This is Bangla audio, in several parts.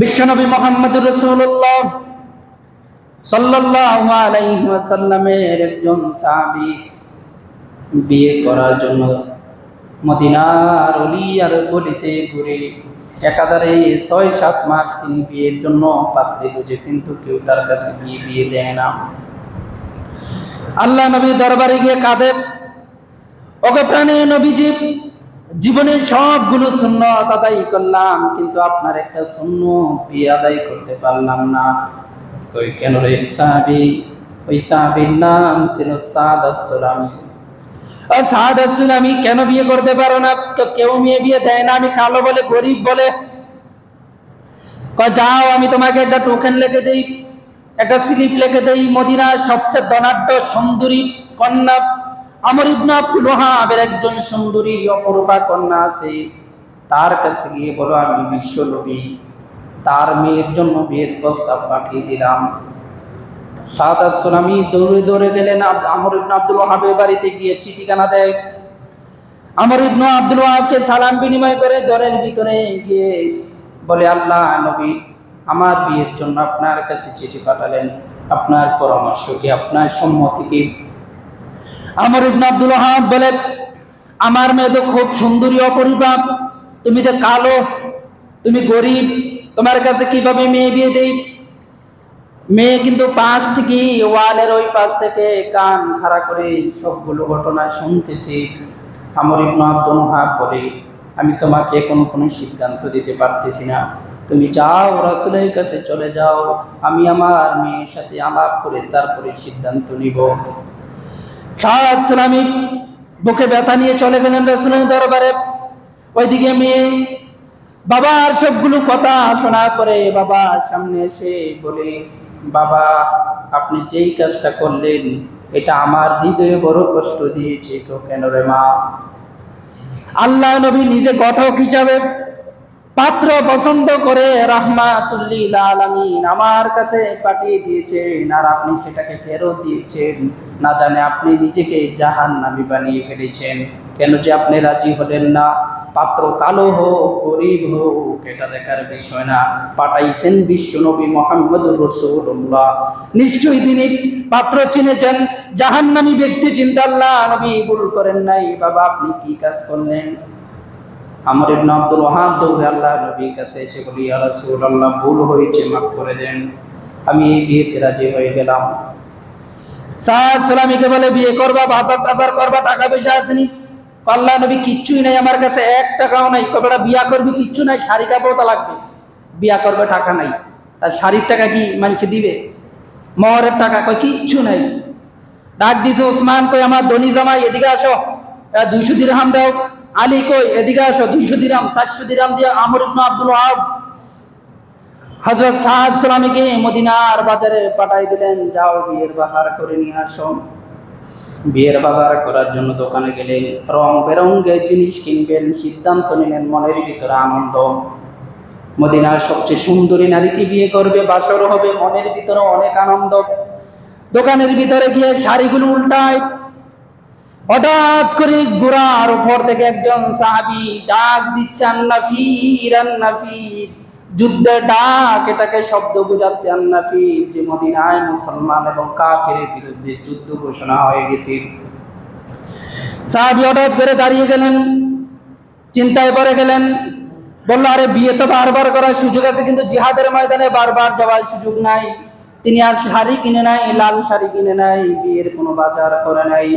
বিশ্বনবী মোহাম্মদ রসুল্লাহ সাল্লাল্লাহু আলাইহি ওয়াসাল্লামের একজন সাহাবী বিয়ে করার জন্য মদিনার অলি আর গলিতে ঘুরে একাধারে ছয়, সাত মাস তিনি বিয়ের জন্য পাত্রে খুঁজে, কিন্তু কেউ তার কাছে বিয়ে বিয়ে দেয় না। আল্লাহ নবী দরবারে গিয়ে কাঁদে ওকে প্রাণী নবীজি জীবনের সবগুলো শূন্য আদায় করলাম, কিন্তু আপনার একটা শূন্য বিয়ে আদায় করতে পারলাম না। ওই কেন রে? সাহাবি, ওই সাহাবির নাম ছিল সাদ সুলামি সাদ সুলামি কেন বিয়ে করতে পারো না? তো কেউ মেয়ে বিয়ে দেয় না, আমি কালো বলে, গরিব বলে। যাও, আমি তোমাকে একটা টোকেন লিখে দেই, একটা স্লিপ লিখে দেই। মদিনার সবচেয়ে ধনাঢ্য, সুন্দরী, কন্যা আমর ইবনে আব্দুল ওহাবের একজন সুন্দরী অপরূপা কন্যা আছে। তার কাছে গিয়ে বলো, আমি বিশ্ব নবী তার মেয়ের জন্য বিয়ের প্রস্তাব পাঠিয়ে দিলাম। সাদা সুনামি দৌড়ে দৌড়ে গেলেন আমর ইবনে আব্দুল ওহাবের বাড়িতে গিয়ে চিঠিখানা দেয়। আমর ইবনে আব্দুল ওহাবকে সালাম বিনিময় করে ঘরের ভিতরে গিয়ে বলে, আল্লাহ নবী, আমার বিয়ের জন্য আপনার কাছে চিঠি পাঠালেন। আপনার পরামর্শ কি, আপনার সম্মতি কি? আমর ইবনে আব্দুল ওহাব বলে, আমার মেয়ে তো খুব সুন্দরী অপরিপাপ তুমি তো কালো, তুমি গরিব, তোমার কাছে কীভাবে মেয়ে বিয়ে দেই? মেয়ে কিন্তু পাশ থেকে ওয়ালের ওই পাশ থেকে কান খাড়া করে সবগুলো ঘটনা শুনতেছি। আমর ইবনে আব্দুল ওহাব বলে, আমি তোমাকে কোনো কোনো সিদ্ধান্ত দিতে পারতেছি না। তুমি যাও রাসূলের কাছে চলে যাও। আমি আমার মেয়ের সাথে আলাপ করে তারপরে সিদ্ধান্ত নিব। সাহাব সালামি বুকে ব্যথা নিয়ে চলে গেলেন রাসূলের দরবারে। ওইদিকে মেয়ে বাবার সবগুলো কথা শোনা করে বাবা সামনে এসে বলে, বাবা, আপনি যেই কাজটা করলেন, এটা আমার হৃদয়ে বড় কষ্ট দিয়েছে, তো কেন রে মা? আল্লাহ নবী নিজে ঘটক হিসাবে পাত্র পছন্দ করে আমার কাছে পাঠিয়ে দিয়েছেন আর আপনি সেটাকে ফেরত দিয়েছেন। না জানে আপনি নিজেকে জাহান নামি বানিয়ে ফেলেছেন। কেন যে আপনি রাজি হলেন না? পাত্র কালো হোক, গরিব হোক, এটা দেখার বিষয় না। পাঠাইছেন বিশ্ব নবী মোহাম্মদ রসুল্লাহ নিশ্চয়ই তিনি পাত্র চিনেছেন। জাহান্নামী ব্যক্তি চিন্তা আল্লাহ নবী ভুল করেন নাই। বাবা, আপনি কি কাজ করলেন? আমর ইবনে আব্দুল ওয়াহাব দৌড়ে আল্লাহ নবীর কাছে এসে বলি, ইয়া রাসূলুল্লাহ, ভুল হয়েছে, মাফ করে দেন। আমি এই বিয়েতে রাজি হয়ে গেলাম। সালামিকে বলে, বিয়ে করবা, বাজার টাজার করবা, টাকা পয়সা আসেনি আল্লাহ নবী, কিচ্ছুই নাই আমার কাছে, এক টাকাও নাই। কবেটা বিয়া করবি, কিচ্ছু নাই, শাড়ি কাপড়টা লাগবে। বিয়া করবে, টাকা নাই। আর শাড়ির টাকা কি মানুষে দিবে? মহরের টাকা কয়, কিচ্ছু নাই। ডাক দিছে, ওসমান কই আমার ধনী জামাই, এদিকে আসো। দুইশো দিরহাম দাও। আলী কই? এদিকে আসো, দুইশো দিরাম, চারশো দিরাম দিয়ে আমর ইবনে আব্দুল হযরত সাদ সালামীকে মদিনার বাজারে পাঠাই দিলেন। যাও, বিয়ের বাজার করে নিয়ে আসো। বিয়ের বাজার করার জন্য দোকানে গেলেন রং বেরঙ্গের জিনিস কিনবেন, সিদ্ধান্ত নিলেন মনের ভিতরে আনন্দ। মদিনার সবচেয়ে সুন্দরী নারীকে বিয়ে করবে, বাসর হবে, মনের ভিতরে অনেক আনন্দ। দোকানের ভিতরে গিয়ে শাড়িগুলো উল্টায় হঠাৎ করে গোড়ার উপর থেকে একজন সাহাবি ডাক দিচ্ছে, আন্নাফির আন্নাফির। যুদ্ধের ডাক, এটাকে শব্দ বোঝাচ্ছে, আন্নাফির, যে মদিনায় মুসলমান এবং কাফের বিরুদ্ধে যুদ্ধ ঘোষণা হয়ে গেছে। সাহাবি হঠাৎ করে দাঁড়িয়ে গেলেন, চিন্তায় পড়ে গেলেন, বলল, আরে, বিয়ে তো বারবার করার সুযোগ আছে, কিন্তু জিহাদের ময়দানে বারবার যাওয়ার সুযোগ নাই। তিনি আর শাড়ি কিনে নাই, লাল শাড়ি কিনে নাই, বিয়ের কোনো বাজার করে নাই।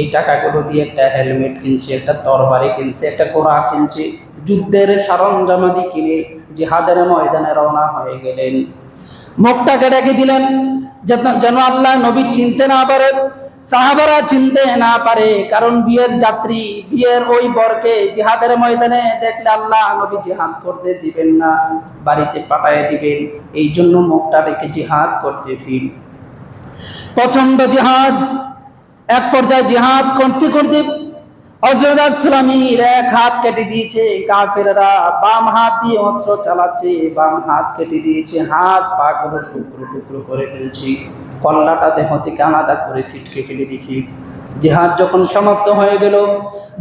এই টাকাগুলো দিয়ে একটা হেলমেট কিনছে, একটা তরবারি কিনছে, একটা কোড়া কিনছে। যুদ্ধের সরঞ্জামাদি কিনে জিহাদের ময়দানে রওনা হয়ে গেলেন। মুখটাকে ডেকে দিলেন, যেন আল্লাহ নবী চিনতে না পারে, সাহাবারা চিনতে না পারে, কারণ বিয়ের যাত্রী, বিয়ের ওই বরকে জিহাদের ময়দানে দেখলে আল্লাহ নবী জিহাদ করতে দিবেন না, বাড়িতে পাঠায় দিবেন। এই জন্য মুখটা রেখে জিহাদ করতেছি। প্রচণ্ড জিহাদ এক পর্যায়ে জিহাদ করতে করতে হজরত সালামীর এক হাত কেটে দিয়েছে, কাফেররা বাম হাত দিয়ে অস্ত্র চালাচ্ছে, বাম হাত কেটে দিয়েছে, হাত পা করে টুকরো টুকরো করে ফেলছি। কল্লাটা দেহ থেকে আলাদা করে ছিটকে ফেলে দিয়েছি। জিহাদ যখন সমাপ্ত হয়ে গেল,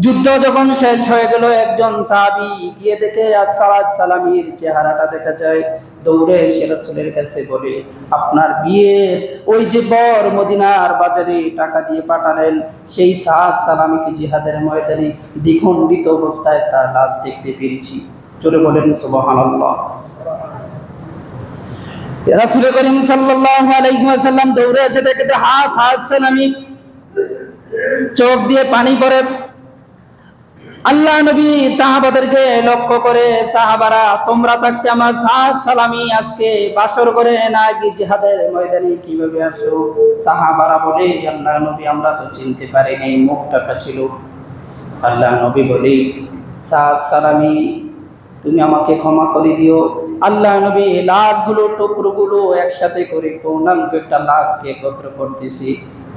যুদ্ধ যখন শেষ হয়ে গেল, একজন সাহাবি গিয়ে দেখে সালাদ সালামির চেহারাটা দেখা যায়। দৌড়ে এসে রাসূলের কাছে বলে, আপনার বিয়ে ওই যে বর মদিনার বাজারে টাকা দিয়ে পাঠালেন, সেই সাদ সালামিকে জিহাদের ময়দানে দ্বিখণ্ডিত অবস্থায় তার লাভ দেখতে পেরেছি চলে বলেন, সুবহানাল্লাহ। রাসূল করিম সাল্লাল্লাহু দৌড়ে এসে দেখে চোখ দিয়ে পানি পড়ে। আল্লাহ নবী সাহাবাদেরকে লক্ষ্য করে সাহাবারা, তোমরা থাকতে আমার সাদ সালামি আজকে বাসর করে না কি জিহাদের ময়দানে কীভাবে আসো? সাহাবারা বলে, আল্লাহ নবী, আমরা তো চিনতে পারিনি মুখটা ছিল। আল্লাহ নবী বলে সাদ সালামি, তুমি আমাকে ক্ষমা করে দিও। আল্লাহ নবী লাশগুলো, টুকরোগুলো একসাথে করে পূর্ণাঙ্গ একটা লাশকে একত্র করতেছি।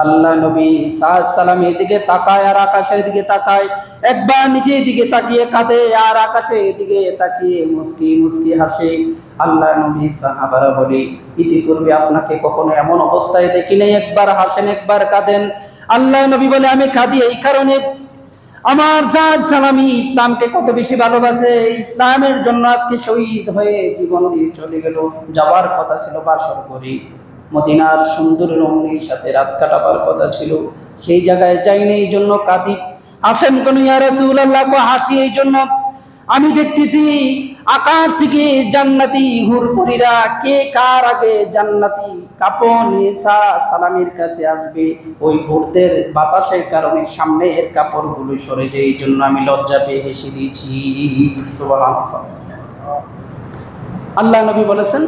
আল্লাহ নবী সাদ সালাম এদিকে তাকায় আর আকাশের দিকে তাকায়। একবার নিজের দিকে তাকিয়ে কাঁদে আর আকাশের দিকে তাকিয়ে মুস্কি মুস্কি হাসে। আল্লাহ নবী সাহাবারা বলে, ইতিপূর্বে আপনাকে কখনো এমন অবস্থায় দেখি নাই? একবার হাসেন, একবার কাঁদেন। আল্লাহ নবী বলে, আমি কাঁদি এই কারণে। আমার জাদ সালামি ইসলামকে কত বেশি ভালোবাসে। ইসলামের জন্য আজকে শহীদ হয়ে জীবন দিয়ে চলে গেল। যাওয়ার কথা ছিল বাসর করি মদিনার সুন্দর রমণীর সাথে রাত কাটাবার কথা ছিল। সেই জায়গায় যাইনি, এই জন্য কাঁদি। আসেন কোন ইয়া রাসূলুল্লাহ? কো হাসি, এই জন্য আমি দেখতেছি আকাশ থেকে জান্নাতি হুরপুরিরা কে কার আগে জান্নাতি কাপড় নিয়ে সালামের কাছে আসবে? ওই হুরদের বাতাসের কারণে সামনে সামনের কাপড়গুলো সরে যায়, এই জন্য আমি লজ্জা পেয়ে হেসে দিয়েছি। আল্লাহ নবী বলেছেন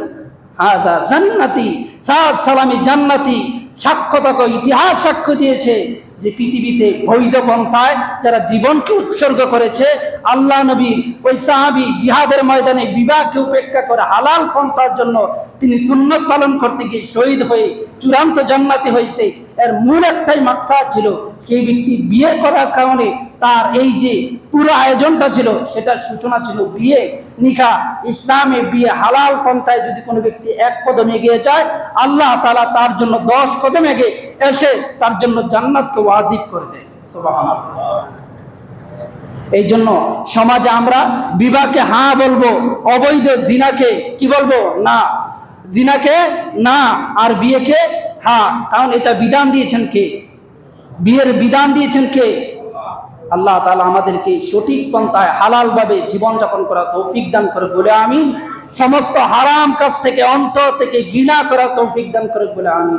হাজা জান্নাতি সাদ সালামি জান্নাতি, সাক্ষ্য তক ইতিহাস সাক্ষ্য দিয়েছে যে পৃথিবীতে বৈধ পন্থায় যারা জীবনকে উৎসর্গ করেছে, আল্লাহ নবীর ওই সাহাবি জিহাদের ময়দানে বিবাহকে উপেক্ষা করে হালাল পন্থার জন্য তিনি সুন্নত পালন করতে গিয়ে শহীদ হয়ে চূড়ান্ত জান্নাতি হয়েছে। এর মূল একটাই মাকসা ছিল সেই ব্যক্তি বিয়ে করার কারণে তার এই যে পুরো আয়োজনটা ছিল, সেটার সূচনা ছিল বিয়ে, নিকা, ইসলামে বিয়ে হালাল পন্থায় যদি কোনো ব্যক্তি এক কদম এগিয়ে যায়, আল্লাহ তালা তার জন্য দশ কদম এগে এসে তার জন্য জান্নাতকে ওয়াজিব করে দেয়। এই জন্য সমাজে আমরা বিবাহকে হ্যাঁ বলব, অবৈধ জিনাকে কি বলব? না জিনাকে না আর বিয়েকে, হা, কারণ এটা বিধান দিয়েছেন কে? বিয়ের বিধান দিয়েছেন কে? আল্লাহ তালা আমাদেরকে সঠিক পন্থায় হালালভাবে জীবনযাপন করা তৌফিক দান করে বলে আমি সমস্ত হারাম কাজ থেকে, অন্তর থেকে বিনা করা তৌফিক দান করে বলে আমি